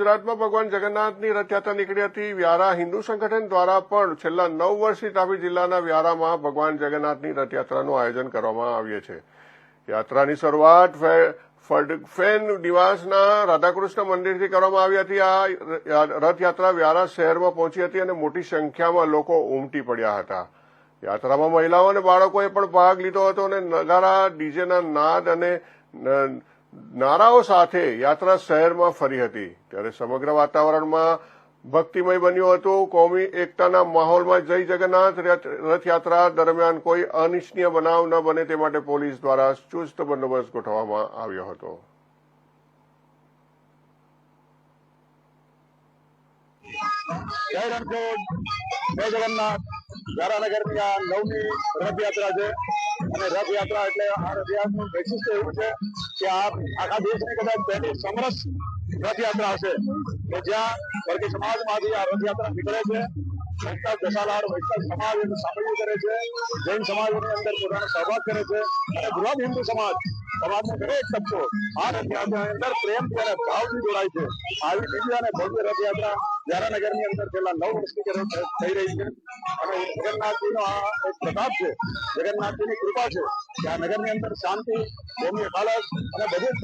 ગુજરાતમાં ભગવાન જગન્નાથની રથયાત્રા નીકળી હતી. વ્યારા હિન્દુ સંગઠન દ્વારા પણ છેલ્લા નવ વર્ષથી તાપી જિલ્લાના વ્યારામાં ભગવાન જગન્નાથની રથયાત્રાનું આયોજન કરવામાં આવ્યું છે. યાત્રાની શરૂઆત ફેન નિવાસના રાધાકૃષ્ણ મંદિરથી કરવામાં આવી હતી. આ રથયાત્રા વ્યારા શહેરમાં પહોંચી હતી અને મોટી સંખ્યામાં લોકો ઉમટી પડ્યા હતા. યાત્રામાં મહિલાઓ અને બાળકોએ પણ ભાગ લીધો હતો અને નગારા, ડીજેના નાદ અને નારાઓ સાથે યાત્રા શહેરમાં ફરી હતી. ત્યારે સમગ્ર વાતાવરણમાં ભક્તિમય બન્યું હતું. કોમી એકતાના માહોલમાં જય જગન્નાથ રથયાત્રા દરમિયાન કોઈ અનિચ્છનીય બનાવ ન બને તે માટે પોલીસ દ્વારા ચુસ્ત બંદોબસ્ત ગોઠવવામાં આવ્યો હતો. જય રણછોડ જય જગન્નાથ. ધારાનગરની આ નવમી રથયાત્રા છે. અને રથયાત્રા એટલે આ રથયાત્રાનું વૈશિષ્ટ્ય એવું છે કે આ આખા દેશની કદાચ પહેલી સમરસ રથયાત્રા હશે કે જ્યાં વર્ગી સમાજમાંથી આ રથયાત્રા નીકળે છે, વૈષ્ણવ દશાલાર વૈષ્ણવ સમાજ એનું કરે છે, જૈન સમાજની અંદર પોતાનો સહભાગ કરે છે, અને બૃહદ હિન્દુ સમાજ સમાજનો દરેક તબક્કો આ રથયાત્રાની અંદર પ્રેમ અને ભાવથી જોડાય છે. આવી અને ભવ્ય રથયાત્રા વ્યારાનગરની અંદર છેલ્લા નવ વર્ષની થઈ રહી છે. અને જગન્નાથજીનો આ એક પ્રતાપ છે. જગન્નાથજીની કૃપા છે કે આ નગરની અંદર શાંતિ ભૂમિ ખાલસ અને બધું